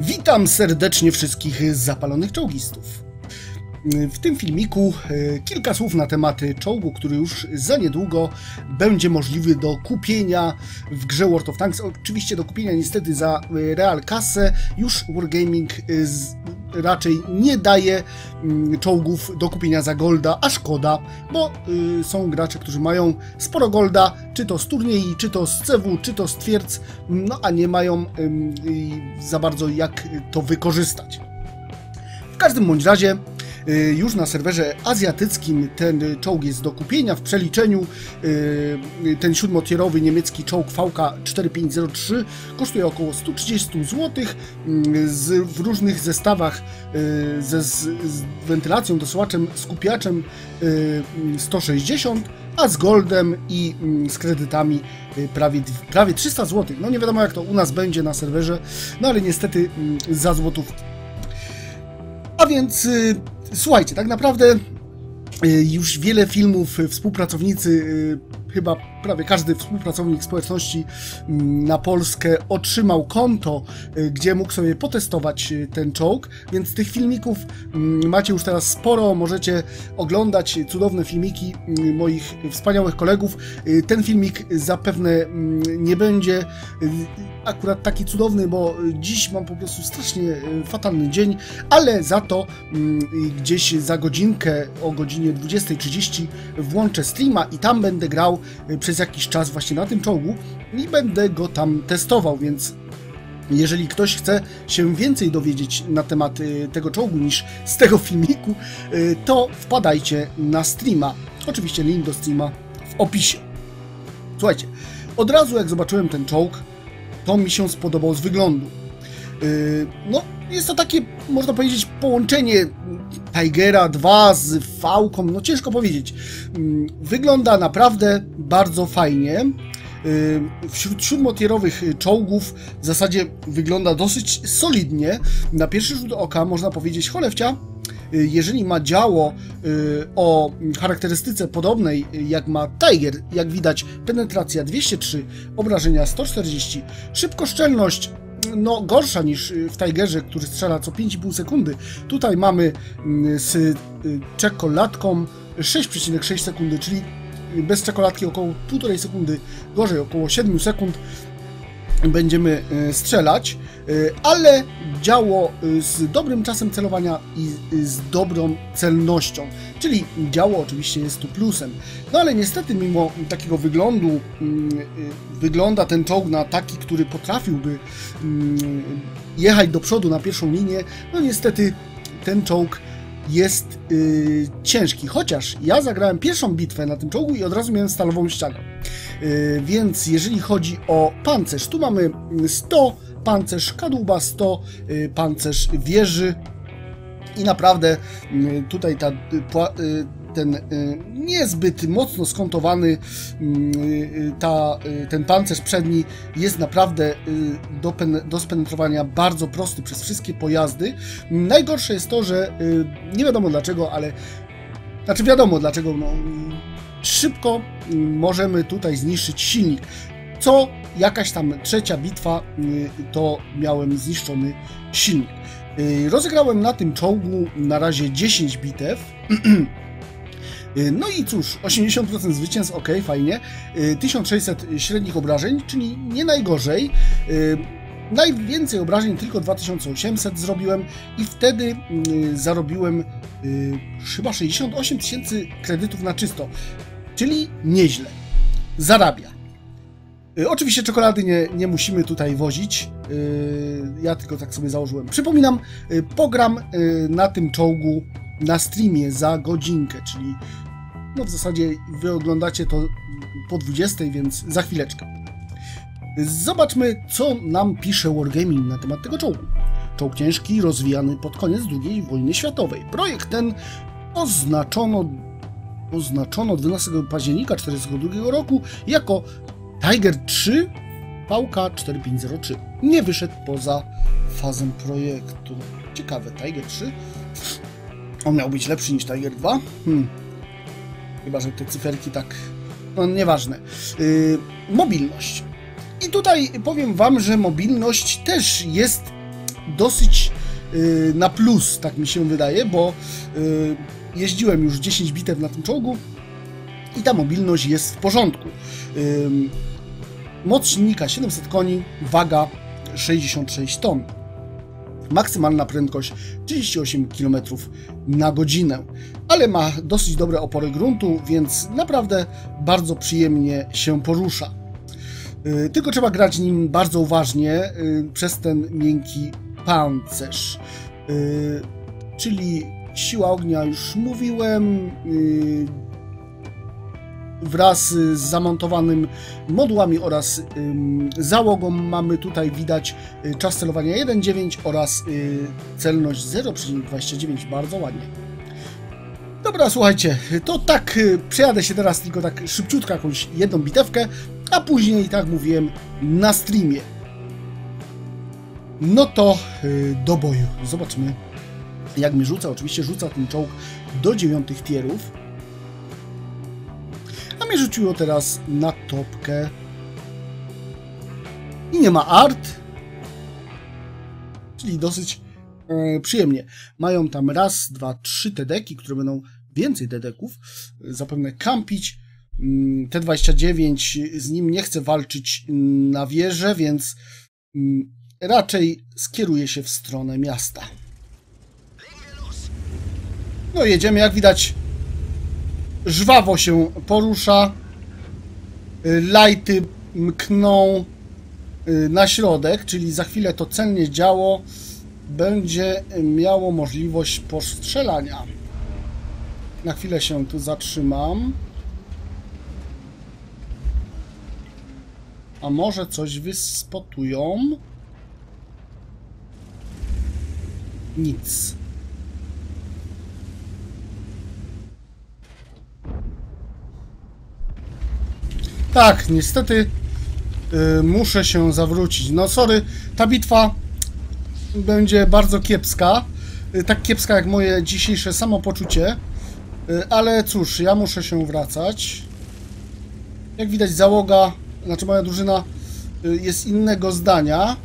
Witam serdecznie wszystkich zapalonych czołgistów. W tym filmiku e, kilka słów na temat czołgu, który już za niedługo będzie możliwy do kupienia w grze World of Tanks. Oczywiście do kupienia niestety za e, real kasę. Już Wargaming e, raczej nie daje mm, czołgów do kupienia za golda, a szkoda, bo są gracze, którzy mają sporo golda, czy to z turniej, czy to z cewu, czy to z twierdz, no a nie mają za bardzo jak to wykorzystać. W każdym bądź razie Y, już na serwerze azjatyckim ten czołg jest do kupienia. W przeliczeniu y, ten siódmotierowy niemiecki czołg VK4503 kosztuje około 130 zł w różnych zestawach y, ze, z, z wentylacją, dosyłaczem, skupiaczem 160 a z Goldem i z kredytami prawie, prawie 300 zł. No nie wiadomo jak to u nas będzie na serwerze, no ale niestety za złotów. A więc Słuchajcie, tak naprawdę y, już wiele filmów współpracownicy y, chyba prawie każdy współpracownik społeczności mm, na Polskę otrzymał konto, y, gdzie mógł sobie potestować y, ten czołg, więc tych filmików mm, macie już teraz sporo, możecie oglądać cudowne filmiki mm, moich wspaniałych kolegów. Y, ten filmik zapewne nie będzie akurat taki cudowny, bo dziś mam po prostu strasznie fatalny dzień, ale za to gdzieś za godzinkę o godzinie 20.30 włączę streama i tam będę grał przez jakiś czas właśnie na tym czołgu i będę go tam testował, więc jeżeli ktoś chce się więcej dowiedzieć na temat y, tego czołgu niż z tego filmiku, y, to wpadajcie na streama. Oczywiście link do streama w opisie. Słuchajcie, od razu jak zobaczyłem ten czołg, to mi się spodobał z wyglądu. Y, no, jest to takie, można powiedzieć, połączenie Tigera 2 z Falcon, no ciężko powiedzieć. Mm, wygląda naprawdę bardzo fajnie. Y, wśród siódmotierowych czołgów w zasadzie wygląda dosyć solidnie. Na pierwszy rzut oka można powiedzieć, cholewcia, y, jeżeli ma działo o charakterystyce podobnej jak ma Tiger, jak widać penetracja 203, obrażenia 140, szybkoszczelność no, gorsza niż y, w Tigerze, który strzela co 5,5 sekundy. Tutaj mamy mm, z y, czekoladką 6,6 sekundy, czyli bez czekoladki około 1,5 sekundy, gorzej około 7 sekund będziemy e, strzelać, e, ale działo e, z dobrym czasem celowania i z dobrą celnością, czyli działo oczywiście jest tu plusem. No ale niestety mimo takiego wyglądu mm, wygląda ten czołg na taki, który potrafiłby mm, jechać do przodu na pierwszą linię, no niestety ten czołg jest ciężki, chociaż ja zagrałem pierwszą bitwę na tym czołgu i od razu miałem stalową ścianę. Yy, więc jeżeli chodzi o pancerz, tu mamy 100 pancerz kadłuba, 100 yy, pancerz wieży i naprawdę yy, tutaj ta y, ten y, niezbyt mocno skontowany y, ta, ten pancerz przedni jest naprawdę do, do spenetrowania bardzo prosty przez wszystkie pojazdy. Najgorsze jest to, że nie wiadomo dlaczego, ale znaczy wiadomo dlaczego, no, szybko możemy tutaj zniszczyć silnik. Co jakaś tam trzecia bitwa, y, to miałem zniszczony silnik. Y, rozegrałem na tym czołgu na razie 10 bitew. Y, no i cóż, 80% zwycięstw, ok, fajnie. 1600 średnich obrażeń, czyli nie najgorzej. Najwięcej obrażeń tylko 2800 zrobiłem i wtedy zarobiłem chyba 68 tysięcy kredytów na czysto czyli nieźle. Zarabia. Y, oczywiście czekolady nie, nie musimy tutaj wozić. Y, ja tylko tak sobie założyłem. Przypominam, y, pogram na tym czołgu na streamie za godzinkę, czyli no w zasadzie wy oglądacie to po 20, więc za chwileczkę. Zobaczmy, co nam pisze Wargaming na temat tego czołgu. Czołg ciężki, rozwijany pod koniec II wojny światowej. Projekt ten oznaczono oznaczono 12 października 1942 roku jako Tiger 3 Pałka 4503. Nie wyszedł poza fazę projektu. Ciekawe, Tiger 3. On miał być lepszy niż Tiger 2? Hmm. Chyba, że te cyferki tak... No, nieważne. Yy, mobilność. I tutaj powiem Wam, że mobilność też jest dosyć y, na plus, tak mi się wydaje, bo y, jeździłem już 10 bitew na tym czołgu i ta mobilność jest w porządku. Moc silnika 700 koni, waga 66 ton. Maksymalna prędkość 38 km na godzinę, ale ma dosyć dobre opory gruntu, więc naprawdę bardzo przyjemnie się porusza. Y, Tylko trzeba grać nim bardzo uważnie y, przez ten miękki pancerz. Y, Czyli siła ognia już mówiłem. y, Wraz z zamontowanym modułami oraz załogą mamy tutaj widać y, czas celowania 1.9 oraz y, celność 0,29. Bardzo ładnie. Dobra, słuchajcie, to tak przejadę się teraz tylko tak szybciutko jakąś jedną bitewkę, a później, tak mówiłem, na streamie. No to do boju. Zobaczmy, jak mnie rzuca. Oczywiście rzuca ten czołg do dziewiątych tierów. A mnie rzuciło teraz na topkę. I nie ma art. Czyli dosyć e, przyjemnie. Mają tam raz, dwa, trzy TD-ki, które będą więcej TD-ków. Zapewne kampić. Mm, T29 z nim nie chce walczyć na wieżę, więc mm, raczej skieruje się w stronę miasta. No jedziemy, jak widać żwawo się porusza. Y, Lajty mkną y, na środek, czyli za chwilę to celnie działo będzie miało możliwość postrzelania. Na chwilę się tu zatrzymam. A może coś wyspotują? Nic. Tak, niestety y, muszę się zawrócić. No sorry, ta bitwa będzie bardzo kiepska. Y, tak kiepska jak moje dzisiejsze samopoczucie. Y, ale cóż, ja muszę się wracać. Jak widać załoga, znaczy moja drużyna jest innego zdania.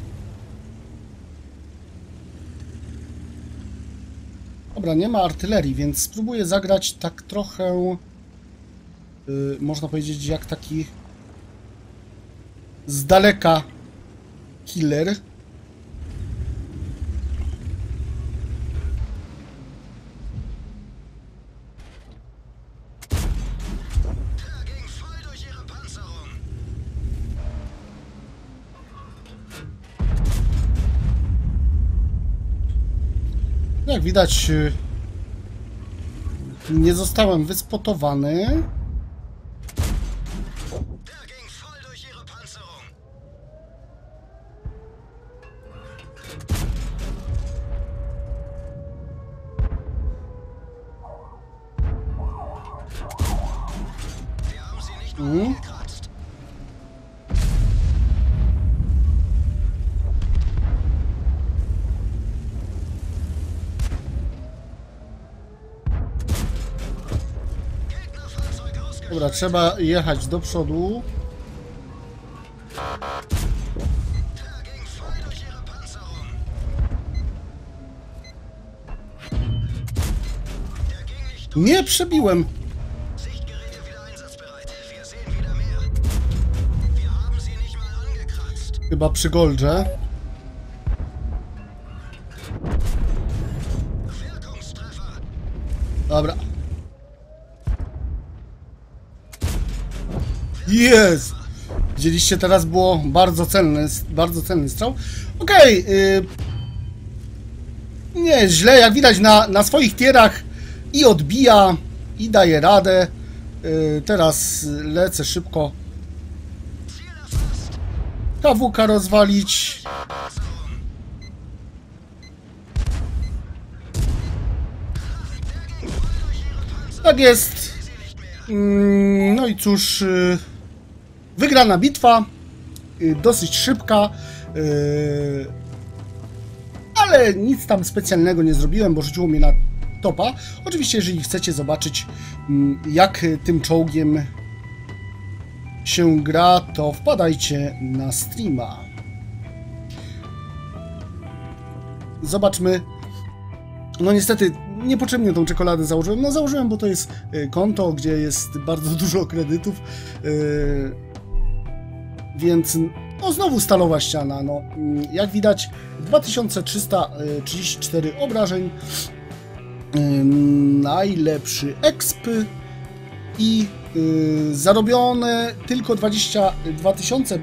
Dobra, nie ma artylerii, więc spróbuję zagrać tak trochę można powiedzieć jak taki z daleka killer. Jak widać, y, nie zostałem wyspotowany. Dobra, trzeba jechać do przodu. Der ging voll durch ihre Jest! Widzieliście, teraz było bardzo celny, bardzo celny strzał. Okej. y, nie, źle, jak widać na, na swoich tierach i odbija, i daje radę. Y, teraz lecę szybko. KWK rozwalić. Tak jest. Mm, No i cóż, y, wygrana bitwa, y, dosyć szybka, y, ale nic tam specjalnego nie zrobiłem, bo rzuciło mnie na topa. Oczywiście, jeżeli chcecie zobaczyć, mm, jak tym czołgiem się gra, to wpadajcie na streama. zobaczmy. No niestety, niepotrzebnie tą czekoladę założyłem. No założyłem, bo to jest y, konto, gdzie jest bardzo dużo kredytów. y, Więc no znowu stalowa ściana. No, jak widać 2334 obrażeń. Najlepszy exp i y, zarobione tylko 22 tysiące,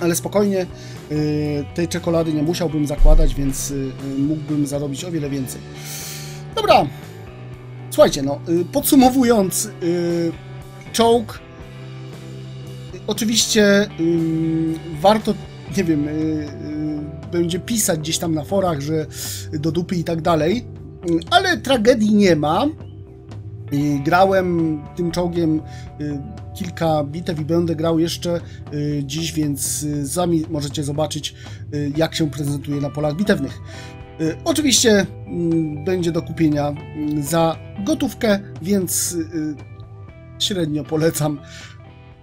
ale spokojnie y, tej czekolady nie musiałbym zakładać, więc y, mógłbym zarobić o wiele więcej. Dobra, słuchajcie, no podsumowując, czołg oczywiście ym, warto, nie wiem, y, y, będzie pisać gdzieś tam na forach, że do dupy i tak dalej, y, ale tragedii nie ma. I grałem tym czołgiem kilka bitew i będę grał jeszcze dziś, więc sami możecie zobaczyć, jak się prezentuje na polach bitewnych. Oczywiście będzie do kupienia za gotówkę, więc średnio polecam.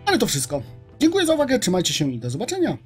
Ale to wszystko. Dziękuję za uwagę, trzymajcie się i do zobaczenia.